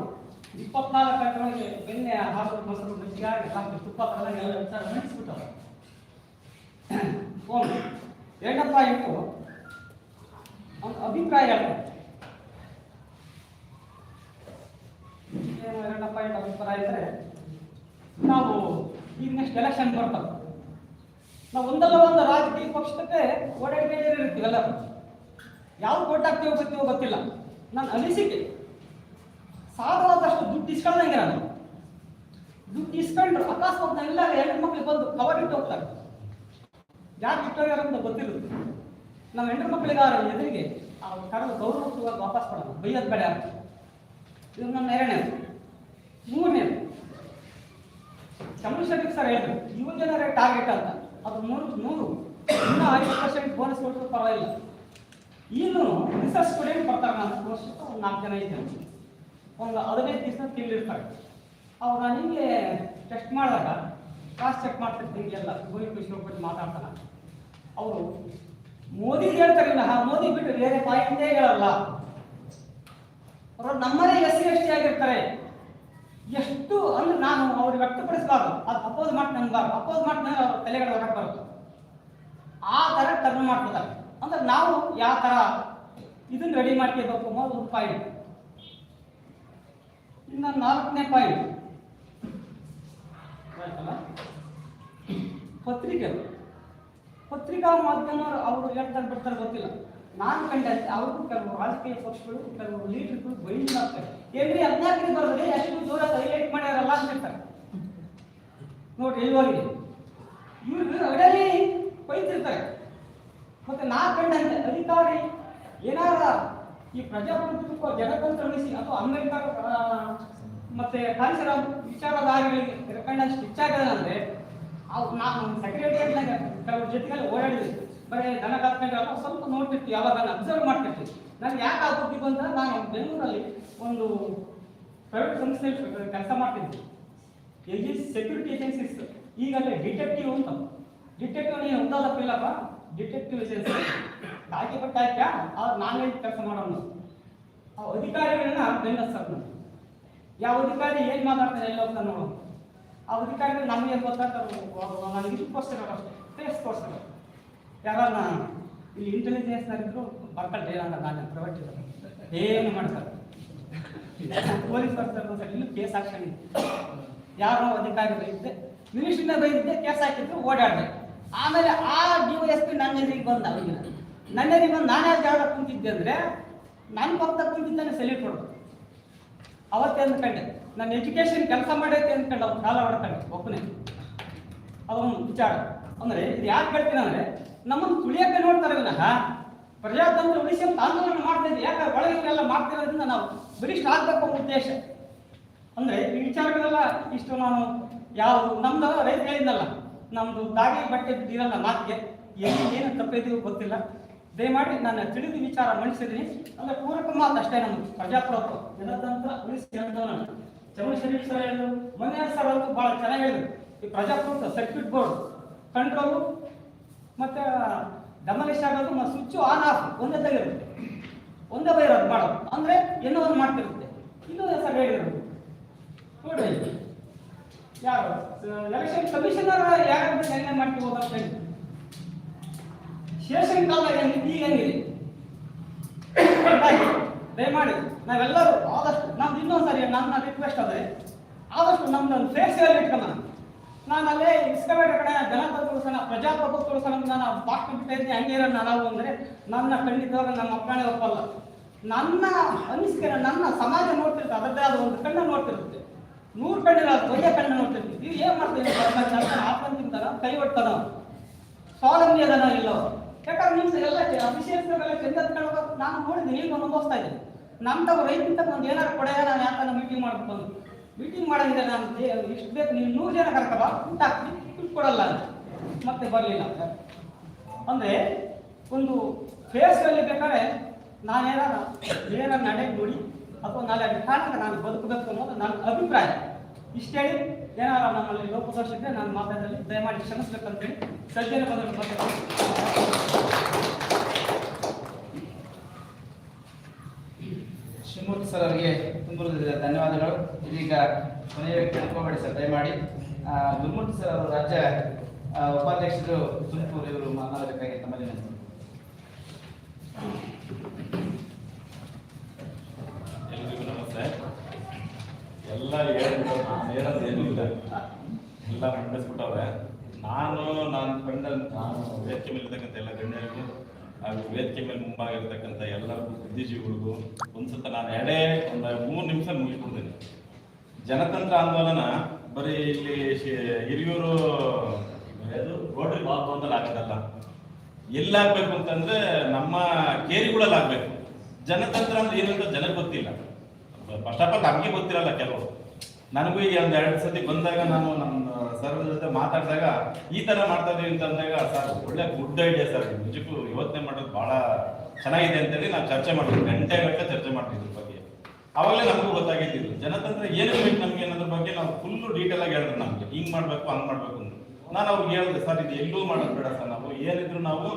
ಇಪ್ಪತ್ನಾಲ್ಕು ಗಂಟೆಗಳಿಗೆ ಬೆನ್ನೆ ಹಾಲು ಮೊಸರು ಮಜ್ಜಿಗೆ ಹಾಕಿ ತುಪ್ಪ ತಗೊಂಡು ಎಲ್ಲ ವಿಚಾರ ನಡೆಸ್ಬಿಟ್ಟವ್ರು. ಒಂದು ಇಟ್ಟು ಒಂದು ಅಭಿಪ್ರಾಯ ಏನು ಎರಡಪ್ಪ ಪಾಯಿಂಟ್ ಅಭಿಪ್ರಾಯ ಇದ್ರೆ, ನಾವು ಈಗ ನೆಕ್ಸ್ಟ್ ಎಲೆಕ್ಷನ್ ಬರ್ತವೆ. ನಾವು ಒಂದಲ್ಲ ಒಂದು ರಾಜಕೀಯ ಪಕ್ಷಕ್ಕೆ ಓಡಾಡಿಕೆ ಇರ್ತೀವಲ್ಲ ಯಾವ ಕೋಟ್ ಗೊತ್ತೀವೋ ಗೊತ್ತಿಲ್ಲ. ನಾನು ಅನಿಸಿಕೆ. ಸಾಧವಾದಷ್ಟು ದುಡ್ಡು ಇಸ್ಕೊಳ್ದಂಗೆ ನಾನು. ದುಡ್ಡು ಇಸ್ಕೊಂಡ್ರು, ಅಕಸ್ಮಾತ್ ಇಲ್ಲ ಹೆಣ್ಣು ಮಕ್ಳಿಗೆ ಬಂದು ಕವರ್ ಇಟ್ಟು ಹೋಗ್ತಾರೆ. ಯಾರು ಇಟ್ಟೋಗ್ಯಾರ ಅಂತ ಗೊತ್ತಿರುತ್ತೆ. ನಾವು ಹೆಣ್ಣು ಮಕ್ಕಳಿಗಾರ ಎದುರಿಗೆ ಆ ಕರೆದು ಗೌರವವಾಗಿ ವಾಪಸ್ ಕೊಡೋಣ. ಬೈಯೋದು ಬೇಡ ಇದು ನನ್ನ ಎರಡನೇದು. ಮೂರನೇದು. ಚಂದ್ರಶೇಖರ್ ಸರ್ ಹೇಳಿದ್ರು ಯುವ ಜನರೇ ಟಾರ್ಗೆಟ್ ಅಂತ. ಅದು ಮೂರು ನೂರು ಇನ್ನೂ ಐದು ಪರ್ಸೆಂಟ್ ಬೋನಸ್ ಕೊಟ್ಟರು ಪರವಾಗಿಲ್ಲ. ಇನ್ನು ರಿಸರ್ಚ್ ಸ್ಟೂಡೆಂಟ್ ಬರ್ತಾರೆ ನಾನು ಕೋರ್ಸ್ ಒಂದು ನಾಲ್ಕು ಜನ ಇದ್ದಾರೆ ಒಂದು ಹದಿನೈದು ದಿವಸ ತಿಂಗಳಿರ್ತಾರೆ ಅವ್ರು ನಾನು ಹಿಂಗೆ ಟೆಸ್ಟ್ ಮಾಡಿದಾಗ ಕಾಸ್ಟ್ ಚೆಕ್ ಮಾಡ್ತಿರ್ತೀನಿ ಎಲ್ಲ ಗೋವಿ ಖುಷಿ ಹೋಗ್ಬಿಟ್ಟು ಮಾತಾಡ್ತಾನೆ. ಅವರು ಮೋದಿ ಹೇಳ್ತಾರಿಲ್ಲ ಹಾ, ಮೋದಿ ಬಿಟ್ಟು ಬೇರೆ ಪಾಯಿಂಟೇ ಹೇಳಲ್ಲ. ಅವರು ನಮ್ಮನೇ ಎಸ್ ಸಿ ಎಸ್ ಟಿ ಆಗಿರ್ತಾರೆ. ಎಷ್ಟು ಅಂದ್ರೆ ನಾನು ಅವ್ರಿಗೆ ವ್ಯಕ್ತಪಡಿಸಬಾರ್ದು. ಅದು ಅಪೋಸ್ ಮಾಡಿ ನನ್ಬಾರ್ದು ಅಪೋಸ್ ಮಾಡಿ ಅವ್ರ ತಲೆಗಳ ಹೊರಗೆ ಬರುತ್ತೆ. ಆ ಥರ ಟರ್ನ್ ಮಾಡ್ತಿದ್ದಾರೆ ಅಂದ್ರೆ ನಾವು ಯಾವ ಥರ ಇದನ್ನ ರೆಡಿ ಮಾಡ್ಕೋಬೇಕು ಅನ್ನೋದು ಒಂದು ಪಾಯಿಂಟ್ ಇನ್ನು ನಾಲ್ಕನೇ ಪಾಯಿಂಟ್ ಪತ್ರಿಕೆ. ಪತ್ರಿಕಾ ಮಾಧ್ಯಮ ಅವರು ಹೇಳ್ತಾರೆ ಬಿಡ್ತಾರೆ ಗೊತ್ತಿಲ್ಲ. ನಾನು ಕಂಡ ಅವರು ಕೆಲವು ರಾಜಕೀಯ ಪಕ್ಷಗಳು, ಕೆಲವು ಲೀಡರ್ಗಳು ಬೈಂಡ್ ಮಾಡ್ತಾರೆ. ಏನ್ರಿ ಹದಿನಾಲ್ಕನೇ ಬರೋದ್ರೆ ಎಷ್ಟು ದೂರ ಹೈಲೈಟ್ ಮಾಡ್ಯಾರಲ್ಲ ಅಂತ ಹೇಳ್ತಾರೆ. ನೋಡ್ರಿ ಎಲ್ಲಿ ಇವ್ರಿಗೆ ಇವ್ರು ಅಡಲಿ ಬೈತಿರ್ತಾರೆ ಮತ್ತೆ ನಾ ಅಧಿಕಾರಿ ಏನಾರ ಈ ಪ್ರಜಾಪ್ರಭುತ್ವ ಜನತಂತ್ರ ಉಳಿಸಿ ಅಥವಾ ಅಮೆರಿಕ ಮತ್ತೆ ಪರಿಸರ ವಿಚಾರಧಾರೆಗಳಿಗೆ ಕಂಡಷ್ಟು ಹೆಚ್ಚಾಗಲ್ಲ ಅಂದ್ರೆ ನಾವು ಸೆಕ್ರೆಟರಿಯೇಟ್ನಾಗ ಕೆಲವ್ರ ಜೊತೆಗೆಲ್ಲ ಓಡಾಡಿದ್ವಿ ಬರೀ ದನ ಕಾತ್ಕೊಂಡ್ರೆ ಸ್ವಲ್ಪ ನೋಡ್ತಿರ್ತೀವಿ ಯಾವಾಗ ಅಬ್ಸರ್ವ್ ಮಾಡ್ತಿರ್ತೀವಿ ನಾನು ಯಾಕೆ ಆ ಬುದ್ಧಿ ಬಂತ ನಾನು ಬೆಂಗಳೂರಲ್ಲಿ ಒಂದು ಪ್ರೈವೇಟ್ ಸಂಸ್ಥೆಯಲ್ಲಿ ಕೆಲಸ ಮಾಡ್ತಿದ್ದೆ. ಎಲ್ಲಿ ಸೆಕ್ಯೂರಿಟಿ ಏಜೆನ್ಸೀಸ್ ಈಗಲೇ ಡಿಟೆಕ್ಟಿವ್ ಅಂತ. ಡಿಟೆಕ್ಟಿವ್ ನೀನು ಉಂಟಾದಪ್ಪ ಇಲ್ಲಪ್ಪ ಡಿಟೆಕ್ಟಿವ್ ಏಜೆನ್ಸಿ ಆಯ್ಕೆ ಬಟ್ಟೆ ಹಾಕ್ಯ ಅವ್ರು ನಾನೇ ಕೆಲಸ ಮಾಡೋನು. ಆ ಅಧಿಕಾರಿಗಳನ್ನ ಸರ್ ನಾನು. ಯಾವ ಅಧಿಕಾರಿ ಏನ್ ಮಾತಾಡ್ತಾರೆ ಎಲ್ಲ ಅಂತ ನೋಡೋದು ಆ ಅಧಿಕಾರಿಗಳು ನಮಗೆ ಗೊತ್ತಾಗ್ತಾರೆ ನನಗೆ ಇದಕ್ಕೋಸ್ಕರ ಅಷ್ಟೇ. ಯಾರನ್ನ ಇಲ್ಲಿ ಇಂಟೆಲಿಜೆನ್ಸ್ ಇದ್ರು ಬರ್ಕಲ್ ಏನಂತ ನಾನು ಪ್ರೈವೇಟ್ ಏನು ಮಾಡ್ತಾರೆ? ಪೊಲೀಸ್ ಬರ್ತಾರೆ ಇಲ್ಲಿ ಕೇಸ್ ಹಾಕ್ಸ್ಕೊಂಡು ಯಾರೋ ಅಧಿಕಾರಿ ಬೈದಿದ್ದೆ ಮಿನಿಸ್ಟ್ರಿನ ಬೈದಿದ್ದೆ ಕೇಸ್ ಹಾಕಿದ್ರು, ಓಡಾಡಿದೆ. ಆಮೇಲೆ ಆ ಡಿ ಎಸ್ ಪಿ ನನ್ನ ಬಂದ ಎದುರಿಗೆ ಬಂದು ನಾನು ಯಾಕೆ ಜಾಗ ಕುಂತಿದ್ದೆ ಅಂದ್ರೆ ನನ್ನ ಪಕ್ಕ ಕುಂತಿದ್ದಾನೆ ಸೆಲ್ಯೂಟ್ ಕೊಡೋದು. ಅವತ್ತೇ ಅಂದ್ಕೊಂಡೆ, ನನ್ನ ಎಜುಕೇಶನ್ ಕೆಲಸ ಮಾಡೈತೆ ಅಂದ್ಕೊಂಡು, ಅವ್ನು ಕಾಲ ಹೊಡ್ಕೊಂಡೆ ಒಬ್ಬನೇ ಅದೊಂದು ವಿಚಾರ. ಅಂದ್ರೆ ಇದು ಯಾಕೆ ಹೇಳ್ತೀನಿ ನಮ್ಮನ್ನು ತುಳಿಯಕ್ಕೆ ನೋಡ್ತಾರೆ ವಿನಃ. ಪ್ರಜಾತಂತ್ರ ಉಳಿಸಿ ಆಂದೋಲನ ಮಾಡ್ತಾ ಇದ್ದೀವಿ. ಯಾಕೆ ಮಾಡ್ತಿರೋದ್ರಿಂದ ನಾವು ಬಲಿಷ್ಠ ಆಗ್ಬೇಕು ಉದ್ದೇಶ. ಅಂದ್ರೆ ಈ ವಿಚಾರಗಳೆಲ್ಲ ಇಷ್ಟು ನಾನು ಯಾವುದು ನಮ್ದು ರೈತ ಹೇಳಿದ್ನಲ್ಲ ನಮ್ದು ದಾಗಿ ಬಟ್ಟೆ ಇರಲ್ಲ ಮಾತಿಗೆ. ಎಲ್ಲಿ ಏನು ತಪ್ಪಿದೀವೋ ಗೊತ್ತಿಲ್ಲ. ದಯಮಾಡಿ ನಾನು ತಿಳಿದು ವಿಚಾರ ಮಂಡಿಸಿದ್ದೀನಿ. ಅಂದ್ರೆ ಪೂರಕ ಮಾತು ಅಷ್ಟೇ ನಮ್ದು. ಪ್ರಜಾಪ್ರಭುತ್ವ, ಜನತಂತ್ರ, ಉಳಿಸಿ ಆಂದೋಲನ ಚಮನಶರೀಫ್ ಸರ್ ಹೇಳಿದ್ರು. ಮೊನ್ನೆ ಸರ್ ಅವರು ಬಹಳ ಚೆನ್ನಾಗಿ ಹೇಳಿದ್ರು. ಈ ಪ್ರಜಾಪ್ರಭುತ್ವ ಸರ್ಕ್ಯೂಟ್ ಬೋರ್ಡ್ ಕಂಟ್ರೋಲು ಮತ್ತೆ ಡಮಲಿಶ್ ಆಗೋದು ಮತ್ತು ಸ್ವಿಚ್ ಆನ್ ಆಫ್ ಒಂದೇ ತೆಗಿರುತ್ತೆ ಒಂದೇ ಬೈರೋದು ಮಾಡೋದು ಅಂದ್ರೆ ಏನೋ ಒಂದು ಮಾಡ್ತಿರುತ್ತೆ. ಇನ್ನೊಂದು ಹೆಸರು ಹೇಳಿರೋದು ನೋಡ್ರಿ. ಯಾರು? ಎಲೆಕ್ಷನ್ ಕಮಿಷನರ್ ಯಾರು ಹೆಂಗೆ ಮಾಡ್ತೀವಿ ಅಂತ ಹೇಳಿ. ಶೇಷನ್ ಕಾಲ ಹೆಂಗಿದೆ ಈಗ ಹೆಂಗಿದೆ ದಯಮಾಡಿ, ನಾವೆಲ್ಲರೂ ಆದಷ್ಟು ನಮ್ದು ಇನ್ನೊಂದು ಸರಿ ನನ್ನ ರಿಕ್ವೆಸ್ಟ್ ಆದರೆ, ಆದಷ್ಟು ನಮ್ದೊಂದು ಫೇಸ್ ಇಟ್ಕೊಂಡ ನಾನು ಅಲ್ಲೇ ಇಸ್ಕಬೇಡ ಕಡೆ ಪ್ರಜಾಪ್ರಭುತ್ವ ಸಂಬಂಧ ನಾನು ಭಾಷಣ ಬಿಡ್ತಾ ಇದ್ದೀನಿ ಹಂಗೆ ಇರೋಣ ನಾವು ಅಂದ್ರೆ ನನ್ನ ಖಂಡಿತವಾಗ ನಮ್ಮ ಅಪ್ಪಣೆ ಒಪ್ಪಲ್ಲ. ನನ್ನ ಅನಿಸಿಕೆ ನನ್ನ ಸಮಾಜ ನೋಡ್ತಿರುತ್ತೆ, ಅದರದ್ದೇ ಆದ ಒಂದು ಕಣ್ಣ ನೋಡ್ತಿರುತ್ತೆ. ನೂರು ಕಣ್ಣಿನ ಒಳ್ಳೆಯ ಕಣ್ಣ ನೋಡ್ತಿರ್ತೀವಿ ನೀವು ಏನ್ ಮಾಡ್ತೀವಿ ಆತ್ಮಂತಿಂತಾರ ಕೈ ಒಟ್ತಾನ ಸ್ವಾವಲಂಬಿ ಅದನ ಇಲ್ಲ. ಯಾಕಂದ್ರೆ ನಿಮ್ಸ ಎಲ್ಲ ಅಭಿಷೇಕಗಳೆಲ್ಲ ಚಂದ ನಾನು ನೋಡಿದ್ದೀನಿ ಈಗ ಅನುಭವಿಸ್ತಾ ಇದ್ದೀನಿ ನಮ್ಮ ತಗೋ ರೈತಿಂತ ಒಂದು ಏನಾರು ಕೊಡೆಯ ನಾನು ಯಾಕಂದ್ರೆ ಮೀಟಿಂಗ್ ಮಾಡ್ಬೇಕು ಮೀಟಿಂಗ್ ಮಾಡೋದಿದೆ ನಾನು ಎಷ್ಟು ಬೇಕು, ನೀವು ನೂರು ಜನ ಕರ್ಕಬ, ಊಟ ಹಾಕ್ತೀನಿ ಕೊಡಲ್ಲ ಅಂತ. ಮತ್ತೆ ಬರಲಿಲ್ಲ. ಅಂದ್ರೆ ಒಂದು ಫೇಸ್ನಲ್ಲಿ ಬೇಕಾದ್ರೆ ನಾನೇನಾರ ಏನಾರ ನಡೆ ನೋಡಿ ಅಥವಾ ನಾಳೆ ಕಾರಣ ನಾನು ಬದುಕಬೇಕು ಅನ್ನೋದು ನನ್ನ ಅಭಿಪ್ರಾಯ. ಇಷ್ಟೇ ಏನಾರ ನಮ್ಮಲ್ಲಿ ಲೋಪದೋಷಕ್ಕೆ ನಾನು ಮಾತಾಡಲಿ ದಯಮಾಡಿ ಕ್ಷಮಿಸ್ಬೇಕಂತೇಳಿ ಸಜ್ಜನ ಬದಲು ಶಿವಮೂರ್ತಿ ಸರ್ ಅವರಿಗೆ ತುಂಬ ಧನ್ಯವಾದಗಳು. ಇದೀಗ ಕೊನೆಯ ವ್ಯಕ್ತಿ ಅನುಕೋಬೇಡಿ ಸರ್, ದಯಮಾಡಿ. ಗುರುಮೂರ್ತಿ ಸರ್ ಅವರು ರಾಜ್ಯ ಉಪಾಧ್ಯಕ್ಷರು ತುಮಕೂರು ಇವರು ಮಾತನಾಡಬೇಕಾಗಿ ತಮ್ಮಲ್ಲಿ. ಎಲ್ರಿಗೂ ನಮಸ್ತೆ. ಎಲ್ಲ ಹೇಳ್ಬಿಟ್ಟು ನಾನು ಎಲ್ಲ ಮಂಡಿಸ್ಬಿಟ್ಟವ್ರೆ. ನಾನು ನಾನು ಕಂಡ ನಾನು ವೇದಿಕೆ ಮೇಲೆ ಇರ್ತಕ್ಕಂಥ ಎಲ್ಲ ಗಣ್ಯರಿಗೂ, ಹಾಗೂ ವೇದಿಕೆ ಮೇಲೆ ಮುಂಭಾಗಿರ್ತಕ್ಕಂಥ ಎಲ್ಲರಿಗೂ, ಬುದ್ಧಿಜೀವಿಗಳಿಗೂ ಒಂದ್ಸತ ನಾನು ಎರಡೇ ಒಂದು ಮೂರು ನಿಮಿಷ ಮುಗಿಸ್ಬಿಡ್ತೀನಿ. ಜನತಂತ್ರ ಆಂದೋಲನ ಬರೀ ಇಲ್ಲಿ ಹಿರಿಯೂರು ಅದು ರೋಟರಿ ಬಾಲ್ಭವನದಲ್ಲಿ ಆಗದಲ್ಲ ಎಲ್ಲಾಗ್ಬೇಕು ಅಂತಂದ್ರೆ ನಮ್ಮ ಕೇರಿಗಳಲ್ಲಿ ಆಗ್ಬೇಕು ಜನತಂತ್ರ ಅಂದ್ರೆ ಏನಂತ ಅಂತ ಜನಕ್ಕೆ ಗೊತ್ತಿಲ್ಲ. ಫಸ್ಟ್ ಆಫ್ ಆಲ್ ನಮಗೆ ಗೊತ್ತಿರಲ್ಲ ಕೆಲವರು. ನನಗೂ ಈಗ ಒಂದು ಎರಡು ಸತಿ ಬಂದಾಗ ನಾನು ನಮ್ಮ ಸರ್ ಜೊತೆ ಮಾತಾಡಿದಾಗ ಈ ತರ ಮಾಡ್ತಾ ಇದೀವಿ ಅಂತ ಅಂದಾಗ, ಸರ್, ಒಳ್ಳೆ ಗುಡ್ ಐಡಿಯಾ ಸರ್. ನಿಜಕ್ಕೂ ಯೋಚನೆ ಮಾಡೋದು ಬಹಳ ಚೆನ್ನಾಗಿದೆ ಅಂತೇಳಿ ನಾವು ಚರ್ಚೆ ಮಾಡಿದ್ವಿ ಗಂಟೆ ಗಂಟೆ ಚರ್ಚೆ ಮಾಡ್ತಿದ್ವಿ ಇದ್ರ ಬಗ್ಗೆ. ಅವಾಗಲೇ ನಮಗೂ ಗೊತ್ತಾಗಿದ್ದಿಲ್ಲ ಜನತಂತ್ರ ಏನು ಬೇಕು ನಮ್ಗೆ ಅನ್ನೋದ್ರ ಬಗ್ಗೆ ನಾವು ಫುಲ್ಲು ಡೀಟೇಲ್ ಆಗಿ ಹೇಳಿದ್ರು ನಮ್ಗೆ. ಹಿಂಗ್ ಮಾಡ್ಬೇಕು, ಹಂಗ್ ಮಾಡ್ಬೇಕು ಅಂತ. ನಾನು ಅವ್ರಿಗೆ ಹೇಳಿದೆ, ಸರ್, ಇದು ಎಲ್ಲೂ ಮಾಡೋದು ಬೇಡ ಸರ್. ನಾವು ಏನಿದ್ರು ನಾವು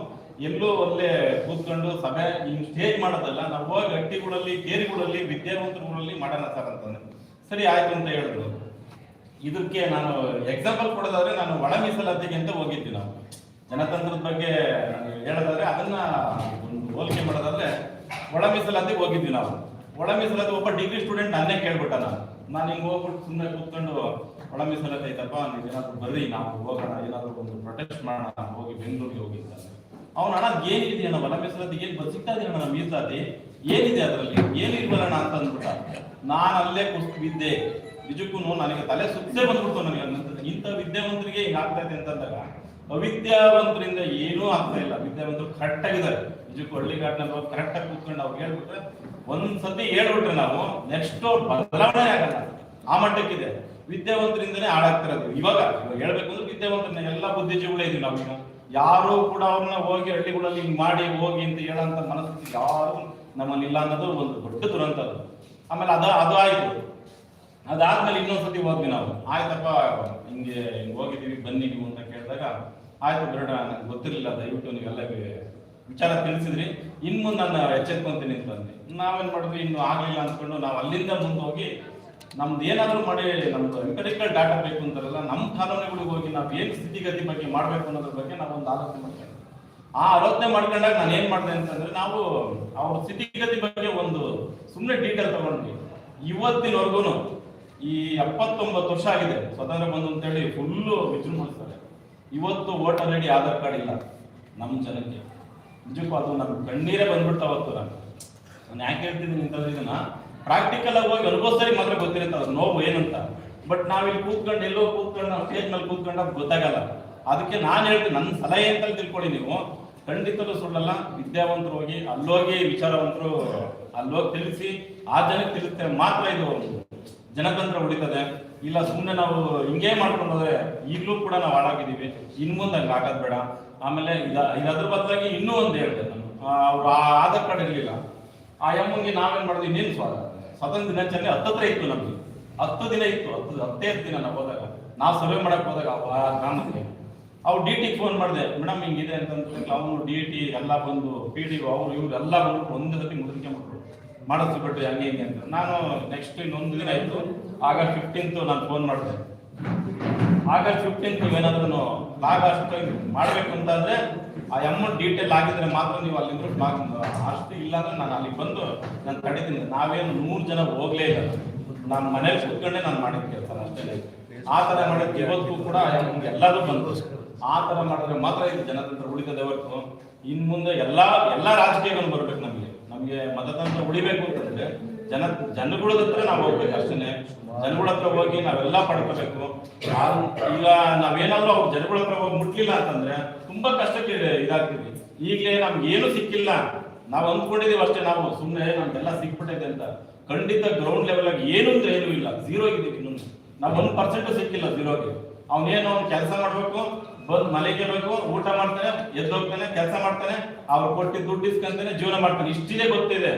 ಎಲ್ಲೂ ಅಲ್ಲೇ ಕೂತ್ಕೊಂಡು ಸಭೆ ಹಿಂಗ್ ಸ್ಟೇಜ್ ಮಾಡೋದಲ್ಲ. ನಾವು ಹೋಗಿ ಹಟ್ಟಿಗಳಲ್ಲಿ ಕೇರಿಗಳಲ್ಲಿ ವಿದ್ಯಾವಂತರುಗಳಲ್ಲಿ ಮಾಡೋಣ ಸರ್ ಅಂತಂದ್ರೆ ಸರಿ, ಆಯ್ತು ಅಂತ ಹೇಳಿದ್ರು. ಇದಕ್ಕೆ ನಾನು ಎಕ್ಸಾಂಪಲ್ ಕೊಡೋದಾದ್ರೆ ನಾನು ಒಳ ಮೀಸಲಾತಿಗೆ ಅಂತ ಹೋಗಿದ್ವಿ ನಾವು. ಜನತಂತ್ರದ ಬಗ್ಗೆ ಹೇಳೋದಾದ್ರೆ ಅದನ್ನ ಒಂದು ಹೋಲಿಕೆ ಮಾಡೋದಾದ್ರೆ ಒಳ ಮೀಸಲಾತಿಗೆ ಹೋಗಿದ್ವಿ ನಾವು. ಒಳ ಮೀಸಲಾತಿ ಒಬ್ಬ ಡಿಗ್ರಿ ಸ್ಟೂಡೆಂಟ್ ನನ್ನೇ ಕೇಳ್ಬಿಟ್ಟ ನಾನು. ನಾನು ಹಿಂಗೆ ಹೋಗ್ಬಿಟ್ಟು ಸುಮ್ಮನೆ ಕೂತ್ಕೊಂಡು ಒಳ ಮೀಸಲಾತಿ ಐತಪ್ಪ ನೀವು ಏನಾದ್ರು ಬರ್ರಿ, ನಾವು ಹೋಗೋಣ, ಏನಾದ್ರು ಒಂದು ಪ್ರೊಟೆಸ್ಟ್ ಮಾಡೋಣ ಹೋಗಿ ಬೆಂಗಳೂರಿಗೆ ಹೋಗಿ ಅಂತ. ಅವ್ನ ಅಣ್ಣ ಏನಿದೆ ಅಣ್ಣ ಒಳ ಏನ್ ಬ- ಸಿಗ್ತಾ ಇದೆ ಅಣ್ಣ ಮೀಸಲಾತಿ ಏನಿದೆ ಅದರಲ್ಲಿ? ಏನಿರ್ಬರೋಣ ಅಂತ ಅಂದ್ಬಿಟ್ಟ. ನಾನು ಅಲ್ಲೇ ಕುಸ್ತು ಬಿದ್ದೆ ನಿಜಕ್ಕೂ ನನಗೆ ತಲೆ ಸುತ್ತೇ ಬಂದ್ಬಿಡ್ತು ನನಗೆ. ಇಂಥ ವಿದ್ಯಾವಂತರಿಗೆ ಈಗ ಆಗ್ತಾ ಇದೆ ಅಂತಂದಾಗ ಅವಿದ್ಯಾವಂತರಿಂದ ಏನೂ ಆಗ್ತಾ ಇಲ್ಲ. ವಿದ್ಯಾವಂತರು ಕರೆಕ್ಟ್ ಆಗಿದ್ದಾರೆ ನಿಜಕ್ಕೂ ಹಳ್ಳಿಗಾಡ್ನಲ್ಲಿ ಹೋಗಿ ಕರೆಕ್ಟ್ ಆಗಿ ಕೂತ್ಕೊಂಡು ಅವ್ರು ಹೇಳ್ಬಿಟ್ರೆ, ಒಂದ್ಸತಿ ಹೇಳ್ಬಿಟ್ರೆ ನಾವು ನೆಕ್ಸ್ಟ್ ಬದಲಾವಣೆ ಆಗಲ್ಲ. ಆ ಮಟ್ಟಕ್ಕಿದೆ. ವಿದ್ಯಾವಂತರಿಂದನೇ ಹಾಳಾಗ್ತಿರೋದು. ಇವಾಗ ಹೇಳ್ಬೇಕು ಅಂದ್ರೆ ವಿದ್ಯಾವಂತರನ್ನ ಎಲ್ಲ ಬುದ್ಧಿಜೀವಿಗಳೇ ಇದೀವಿ ನಾವೀಗ ಯಾರು ಕೂಡ ಅವ್ರನ್ನ ಹೋಗಿ ಹಳ್ಳಿಗಳಲ್ಲಿ ಹಿಂಗ್ ಮಾಡಿ ಹೋಗಿ ಅಂತ ಹೇಳಂತ ಮನಸ್ಥಿತಿ ಯಾರು ನಮ್ಮಲ್ಲಿ ಇಲ್ಲ ಅನ್ನೋದು ಒಂದು ದೊಡ್ಡ ದುರಂತ ಅದು. ಆಮೇಲೆ ಅದ, ಅದು ಆಯ್ತು. ಅದಾದ್ಮೇಲೆ ಇನ್ನೊಂದ್ಸತಿ ಹೋದ್ವಿ ನಾವು. ಆಯ್ತಪ್ಪ, ಹಿಂಗೆ ಹಿಂಗ್ ಹೋಗಿದೀವಿ ಬನ್ನಿ ನೀವು ಅಂತ ಕೇಳಿದಾಗ, ಆಯ್ತು ಬೇಡ ನಂಗೆ ಗೊತ್ತಿರಲಿಲ್ಲ, ದಯವಿಟ್ಟು ನೀವೆಲ್ಲ ವಿಚಾರ ತಿಳಿಸಿದ್ರಿ. ಇನ್ ಮುಂದೆ ನಾನು ಎಚ್ಚೆತ್ಕೊಂತೀನಿ ಅಂತ ಬಂದ್ವಿ. ನಾವೇನ್ ಮಾಡಿದ್ವಿ? ಇನ್ನು ಆಗ್ಲಿಲ್ಲ ಅಂದ್ಕೊಂಡು ನಾವು ಅಲ್ಲಿಂದ ಮುಂದೆ ಹೋಗಿ ನಮ್ದು ಏನಾದ್ರೂ ಮಾಡಿ, ನಮ್ದು ಎಂಪೆರಿಕಲ್ ಡಾಟಾ ಬೇಕು ಅಂತಾರಲ್ಲ ನಮ್ಮ ಕಾಲೋನಿಗಳಿಗೆ ಹೋಗಿ ನಾವು ಏನ್ ಸ್ಥಿತಿಗತಿ ಬಗ್ಗೆ ಮಾಡ್ಬೇಕು ಅನ್ನೋದ್ರ ಬಗ್ಗೆ ನಾವು ಒಂದು ಆಲೋಚನೆ ಮಾಡ್ತೇವೆ. ಆ ಆಲೋಚನೆ ಮಾಡ್ಕೊಂಡಾಗ ನಾನು ಏನ್ ಮಾಡಿದೆ ಅಂತಂದ್ರೆ ನಾವು ಅವ್ರ ಸ್ಥಿತಿಗತಿ ಬಗ್ಗೆ ಒಂದು ಸುಮ್ಮನೆ ಡೀಟೇಲ್ ತಗೊಂಡ್ವಿ. ಇವತ್ತಿನವರೆಗೂ ಈ ಎಪ್ಪತ್ತೊಂಬತ್ತು ವರ್ಷ ಆಗಿದೆ. ಸ್ವತಂತ್ರ ಬಂದು ಅಂತೇಳಿ ಫುಲ್ಲು ವಿಜೃಂಭಿಸ್ತಾರೆ ಇವತ್ತು voter I D Aadhaar card ಇಲ್ಲ ನಮ್ಮ ಜನಕ್ಕೆ. ನಿಜಕ್ಕೂ ಅದು ನಮ್ಗೆ ಕಣ್ಣೀರೇ ಬಂದ್ಬಿಡ್ತಾವತ್ತು ನಾನು. ನಾನು ಯಾಕೆ ಹೇಳ್ತಿದ್ದೀನಿ ಅಂತಂದ್ರೆ ಇದನ್ನ ಪ್ರಾಕ್ಟಿಕಲ್ ಆಗಿ ಹೋಗಿ ಅನುಭವಿಸ್ತಾರೆ ಮಾತ್ರ ಗೊತ್ತಿರುತ್ತೆ ನೋವು ಏನಂತ. ಬಟ್ ನಾವಿಲ್ಲಿ ಕೂತ್ಕೊಂಡು ಎಲ್ಲೋ ಕೂತ್ಕೊಂಡು ನಾವು ಸ್ಟೇಜ್ ಮೇಲೆ ಕೂತ್ಕೊಂಡು ಅದು ಗೊತ್ತಾಗಲ್ಲ. ಅದಕ್ಕೆ ನಾನು ಹೇಳ್ತೀನಿ ನನ್ನ ಸಲಹೆ ಅಂತ ತಿಳ್ಕೊಳ್ಳಿ ನೀವು. ಖಂಡಿತಲು ಸುಳ್ಳಲ್ಲ, ವಿದ್ಯಾವಂತರು ಹೋಗಿ ಅಲ್ಲೋಗಿ ವಿಚಾರವಂತರು ಅಲ್ಲೋಗಿ ತಿಳಿಸಿ, ಆ ಜನಕ್ಕೆ ತಿಳಿಸ್ತಾರೆ ಮಾತ್ರ ಇದು ಜನತಂತ್ರ ಉಳಿತದೆ. ಇಲ್ಲ ಸುಮ್ಮನೆ ನಾವು ಹಿಂಗೇ ಮಾಡ್ಕೊಂಡು ಹೋದ್ರೆ ಈಗಲೂ ಕೂಡ ನಾವು ಹಾಳಾಗಿದ್ದೀವಿ ಇನ್ ಮುಂದೆ ಹಂಗೆ ಆಗೋದು ಬೇಡ. ಆಮೇಲೆ ಇದ ಅದ್ರ ಬದಲಾಗಿ ಇನ್ನೂ ಒಂದು ಹೇಳಿದೆ ನಾನು. ಅವ್ರು ಆಧಾರ್ ಕಾರ್ಡ್ ಇರಲಿಲ್ಲ. ಆ ಎಮ್ಮಂಗೆ ನಾವೇನ್ ಮಾಡಿದ್ವಿ? ನೀನು ಸ್ವಾಗತ ಸ್ವತಂತ್ರ ದಿನಾಚರಣೆ ಹತ್ತತ್ರ ಇತ್ತು ನಮ್ಗೆ. ಹತ್ತು ದಿನ ಇತ್ತು. ಹತ್ತು ಹತ್ತೇ ದಿನ ನಾವು ಹೋದಾಗ. ನಾವು ಸರ್ವೆ ಮಾಡಕ್ ಹೋದಾಗ ಆ ಗ್ರಾಮಕ್ಕೆ. ಅವ್ರು ಡಿ ಟಿ ಫೋನ್ ಮಾಡಿದೆ, ಮೇಡಮ್ ಹಿಂಗಿದೆ ಅಂತಂದ್ರೆ ಅವನು ಡಿ ಟಿ ಎಲ್ಲ ಬಂದು, ಪಿ ಡಿ ಅವ್ರು, ಇವ್ರು ಎಲ್ಲ ಬಂದು ಒಂದೇ ಸತಿ ಮುದ್ರಿಕೆ ಮಾಡ್ರು. ಮಾಡಿಸ್ತು ಬಿಟ್ಟು ಹಂಗೆ ಹಿಂಗೆ ಅಂತ. ನಾನು ನೆಕ್ಸ್ಟ್ ಇನ್ನೊಂದು ದಿನ ಇತ್ತು. ಆಗಸ್ಟ್ ಫಿಫ್ಟೀನ್ತ್ ನಾನು ಫೋನ್ ಮಾಡಿದೆ. ಆಗಸ್ಟ್ ಫಿಫ್ಟೀನ್ತ್ ಲಾಗ್ ಅಷ್ಟು ಮಾಡಬೇಕು ಅಂತಂದ್ರೆ ಆ ಅಮೌಂಟ್ ಡೀಟೇಲ್ ಆಗಿದ್ರೆ ಮಾತ್ರ ನೀವು ಅಲ್ಲಿಂದ ಬ್ಲಾಕ್ ಅಷ್ಟು ಇಲ್ಲ ಅಂದ್ರೆ ನಾನು ಅಲ್ಲಿಗೆ ಬಂದು ನಾನು ತಡಿತೀನಿ ನಾವೇನು ನೂರು ಜನ ಹೋಗ್ಲೇ ಇಲ್ಲ. ನಾನು ಮನೇಲಿ ಕುತ್ಕೊಂಡೆ ನಾನು ಮಾಡಿದ ಕೆಲಸ ಅಷ್ಟೇ ಆ ತರ ಮಾಡಿದ್ರೆ ಇವತ್ತು ಕೂಡ ಎಲ್ಲರೂ ಬಂತು ಆ ತರ ಮಾಡಿದ್ರೆ ಮಾತ್ರ ಇದು ಜನತಂತ್ರ ಉಳಿತದೆ ಹೊರತು. ಇನ್ ಮುಂದೆ ಎಲ್ಲಾ ಎಲ್ಲಾ ರಾಜಕೀಯಗಳು ಬರ್ಬೇಕು ನಮ್ಗೆ. ನಮ್ಗೆ ಮತತಂತ್ರ ಉಳಿಬೇಕು ಅಂತಂದ್ರೆ ಜನ, ಜನಗಳ ಹತ್ರ ನಾವು ಹೋಗ್ಬೇಕು ಅಷ್ಟೇ ಜನಗಳ ಹತ್ರ ಹೋಗಿ ನಾವೆಲ್ಲ ಪಡ್ಕೋಬೇಕು. ಈಗ ನಾವೇನಾದ್ರೂ ಜನಗಳ ಹತ್ರ ಹೋಗಿ ಮುಟ್ಲಿಲ್ಲ ಅಂತಂದ್ರೆ ತುಂಬಾ ಕಷ್ಟಕ್ಕೆ ಇದಾಗ್ತೀವಿ ಈಗಲೇ ನಮ್ಗೆ ಏನು ಸಿಕ್ಕಿಲ್ಲ. ನಾವು ಅಂದ್ಕೊಂಡಿದೀವಿ ಅಷ್ಟೇ, ನಾವು ಸುಮ್ಮನೆ ನಮ್ಗೆಲ್ಲ ಸಿಕ್ಬಿಟ್ಟೈತೆ ಅಂತ. ಖಂಡಿತ ಗ್ರೌಂಡ್ ಲೆವೆಲ್ ಆಗಿ ಏನು ಅಂದ್ರೆ ಏನು ಇಲ್ಲ. ಝೀರೋ ಇದೆ ಇನ್ನೂ. ನಾವು ಒಂದ್ ಪರ್ಸೆಂಟ್ ಸಿಕ್ಕಿಲ್ಲ ಝೀರೋಗೆ. ಅವನೇನು ಅವ್ನು ಕೆಲಸ ಮಾಡ್ಬೇಕು, ಬಂದ್ ಮನೆಗೆ ಬೇಕು, ಊಟ ಮಾಡ್ತಾನೆ, ಎದ್ದೋಗ್ತಾನೆ, ಕೆಲಸ ಮಾಡ್ತಾನೆ, ಅವ್ರು ಕೊಟ್ಟು ದುಡ್ಡು ಇಸ್ಕೊಂತಾನೆ, ಜೀವನ ಮಾಡ್ತಾನೆ. ಇಷ್ಟಿದೆ ಗೊತ್ತಿದೆ.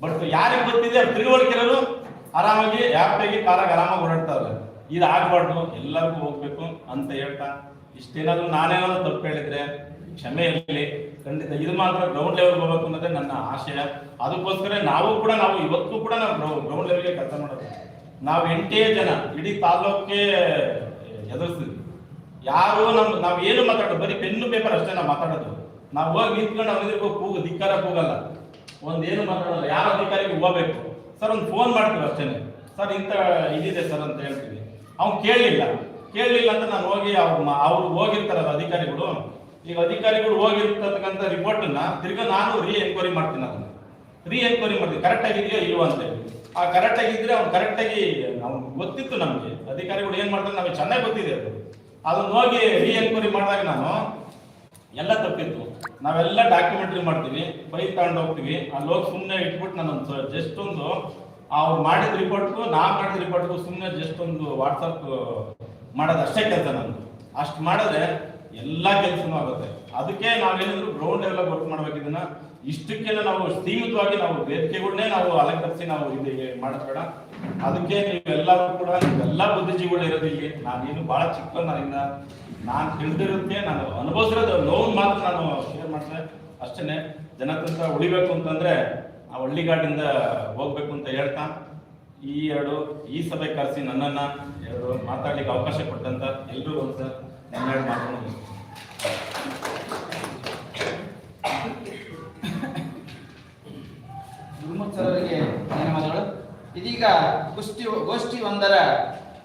ಬಟ್ ಯಾರಿಗೆ ಗೊತ್ತಿದೆ? ಅವ್ರು ತಿಳುವಳಿಕೆ ಇರೋರು ಆರಾಮಾಗಿ ಯಾಪ್ಟಾಗಿ ಕಾರಾಗ ಆರಾಮಾಗಿ ಓಡಾಡ್ತಾವ್ರೆ. ಇದು ಎಲ್ಲರಿಗೂ ಹೋಗ್ಬೇಕು ಅಂತ ಹೇಳ್ತಾ ಇಷ್ಟೇನಾದ್ರೂ ನಾನೇನಾದ್ರೂ ತಪ್ಪು ಹೇಳಿದ್ರೆ ಕ್ಷಮೆ ಇರಲಿ ಖಂಡಿತ ಇದು ಮಾತ್ರ ಗ್ರೌಂಡ್ ಲೆವೆಲ್ ಹೋಗಬೇಕು ಅನ್ನೋದೇ ನನ್ನ ಆಶಯ. ಅದಕ್ಕೋಸ್ಕರ ನಾವು ಕೂಡ ನಾವು ಇವತ್ತು ಕೂಡ ನಾವು ಗ್ರೌಂಡ್ ಲೆವೆಲ್ಗೆ ಕೆಲಸ ಮಾಡೋದು. ನಾವು ಎಂಟೇ ಜನ, ಇಡೀ ತಾಲೂಕೆ ಎದುರಿಸಿದ್ವಿ. ಯಾರು ನಮ್, ನಾವು ಏನು ಮಾತಾಡೋದು, ಬರೀ ಪೆನ್ನು, ಪೇಪರ್ ಅಷ್ಟೇ ನಾವು ಮಾತಾಡೋದು. ನಾವು ಹೋಗಿ ನಿಂತ್ಕೊಂಡು ಅವನಿಗೆ ಕೂಗು, ಧಿಕ್ಕಾರ ಕೂಗಲ್ಲ. ಒಂದೇನು ಮಾತಾಡಲ್ಲ, ಯಾರ ಅಧಿಕಾರಿಗೆ ಹೋಗ್ಬೇಕು ಸರ್, ಒಂದು ಫೋನ್ ಮಾಡ್ತೀವಿ ಅಷ್ಟೇನೆ. ಸರ್, ಇಂಥ ಇದಿದೆ ಸರ್ ಅಂತ ಹೇಳ್ತೀವಿ. ಅವ್ನು ಕೇಳಲಿಲ್ಲ ಕೇಳಲಿಲ್ಲ ಅಂತ ನಾನು ಹೋಗಿ ಅವ್ರು ಅವ್ರು ಹೋಗಿರ್ತಾರಲ್ಲ ಅಧಿಕಾರಿಗಳು, ಈಗ ಅಧಿಕಾರಿಗಳು ಹೋಗಿರ್ತಕ್ಕಂಥ ರಿಪೋರ್ಟನ್ನ ತಿರ್ಗಾ ನಾನು ರೀ ಎನ್ಕ್ವೈರಿ ಮಾಡ್ತೀನಿ ಅದನ್ನ. ರೀ ಎನ್ಕ್ವೈರಿ ಮಾಡ್ತೀನಿ ಕರೆಕ್ಟ್ ಆಗಿದೆಯೋ ಇಲ್ವೋ ಅಂತ ಹೇಳಿ. ಆ ಕರೆಕ್ಟ್ ಆಗಿದ್ರೆ ಅವ್ನು ಕರೆಕ್ಟ್ ಆಗಿ ಗೊತ್ತಿತ್ತು ನಮಗೆ. ಅಧಿಕಾರಿಗಳು ಏನ್ ಮಾಡ್ತಾರೆ ನಮಗೆ ಚೆನ್ನಾಗಿ ಗೊತ್ತಿದೆ ಅದು. ಅದನ್ನ ಹೋಗಿ ರೀ ಎನ್ಕ್ವೈರಿ ಮಾಡಿದಾಗ ನಾನು, ಎಲ್ಲ ತಪ್ಪಿತ್ತು. ನಾವೆಲ್ಲ ಡಾಕ್ಯುಮೆಂಟ್ರಿ ಮಾಡ್ತೀವಿ ಬೈಕ್ ತಗೊಂಡು ಹೋಗ್ತೀವಿ. ಅಲ್ಲಿ ಹೋಗಿ ಸುಮ್ಮನೆ ಇಟ್ಬಿಟ್ಟು ನಾನು ಜಸ್ಟ್ ಒಂದು, ಅವ್ರು ಮಾಡಿದ ರಿಪೋರ್ಟ್ಗೂ ನಾ ಮಾಡಿದ ರಿಪೋರ್ಟ್ಗೂ ಸುಮ್ಮನೆ ಜಸ್ಟ್ ಒಂದು ವಾಟ್ಸಪ್ ಮಾಡೋದು ಅಷ್ಟೇ ಕೆಲಸ ನಾನು ಅಷ್ಟು ಮಾಡಿದ್ರೆ ಎಲ್ಲ ಕೆಲಸನೂ ಆಗುತ್ತೆ. ಅದಕ್ಕೆ ನಾವೇನಿದ್ರು ಗ್ರೌಂಡ್ ಲೆವೆಲ್ ವರ್ಕ್ ಮಾಡ್ಬೇಕು ಇದನ್ನ, ಇಷ್ಟಕ್ಕೆಲ್ಲ ನಾವು ಸೀಮಿತವಾಗಿ ನಾವು ಬೇಡಿಕೆಗಳನ್ನೇ ನಾವು ಅಲಂಕರಿಸಿ ನಾವು ಇದು ಮಾಡಿಸ್ಬೇಡ. ಬೇಡ ಅದಕ್ಕೆ ನೀವೆಲ್ಲರೂ ಕೂಡ ನೀವೆಲ್ಲ ಬುದ್ಧಿಜೀವಿಗಳು ಇರೋದು ಇಲ್ಲಿ. ನಾನೇನು ಬಹಳ ಚಿಕ್ಕ ನಾನಿನ್ನ ನಾನು ತಿಳಿದಿರೋದಕ್ಕೆ ನಾನು ಅನುಭವಿಸಿರೋದು ನೋವು ಮಾತ್ರ ನಾನು ಶೇರ್ ಮಾಡ್ತೇನೆ. ಅಷ್ಟೇ ಜನತಂತ್ರ ಉಳಿಬೇಕು ಅಂತಂದ್ರೆ ಆ ಹಳ್ಳಿಗಾಡಿಂದ ಹೋಗ್ಬೇಕು ಅಂತ ಹೇಳ್ತಾ ಈ ಎರಡು, ಈ ಸಭೆ ಕರೆಸಿ ನನ್ನನ್ನು ಎರಡು ಮಾತಾಡ್ಲಿಕ್ಕೆ ಅವಕಾಶ ಕೊಟ್ಟಂತ ಎಲ್ಲರೂ ಒಂದು ಸರ್ ಅವರಿಗೆ ಧನ್ಯವಾದಗಳು. ಇದೀಗ ಗೋಷ್ಠಿ ಗೋಷ್ಠಿ ಒಂದರ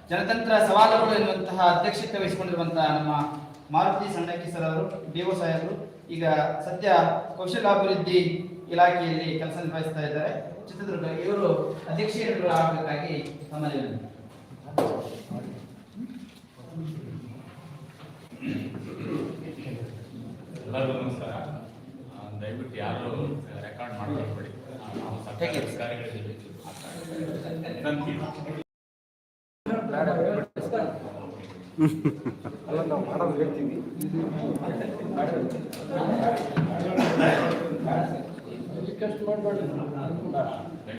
ಜನತಂತ್ರ ಸವಾಲುಗಳು ಎನ್ನುವಂತಹ ಅಧ್ಯಕ್ಷತೆ ವಹಿಸಿಕೊಂಡಿರುವಂತಹ ನಮ್ಮ ಮಾರುತಿ ಸಣ್ಣಕ್ಕಿ ಸರ್ ಅವರು ಡಿಒ ಸಾಹೇಬರು ಈಗ ಸದ್ಯ ಕೌಶಲಾಭಿವೃದ್ಧಿ ಇಲಾಖೆಯಲ್ಲಿ ಕೆಲಸ ನಿರ್ವಹಿಸ್ತಾ ಇದ್ದಾರೆ. ಚಿತ್ರದುರ್ಗ ಇವರು ಅಧ್ಯಕ್ಷರು ಆಗಬೇಕಾಗಿ ತಮ್ಮಲ್ಲಿ. ಎಲ್ಲರಿಗೂ ನಮಸ್ಕಾರ. ಆ, ದಯವಿಟ್ಟು ಯಾರು ರೆಕಾರ್ಡ್ ಮಾಡ್ಕೊಳ್ಬೇಡಿ ನಾವು ಸರ್ಕಾರಿ ಹೇಗೆ? ಅಧಿಕಾರಿಗಳಿದ್ದೀವಿ. ನನ್ಗೆ ರಿಕ್ವೆಸ್ಟ್ ಮಾಡಬೇಡ್ರಿ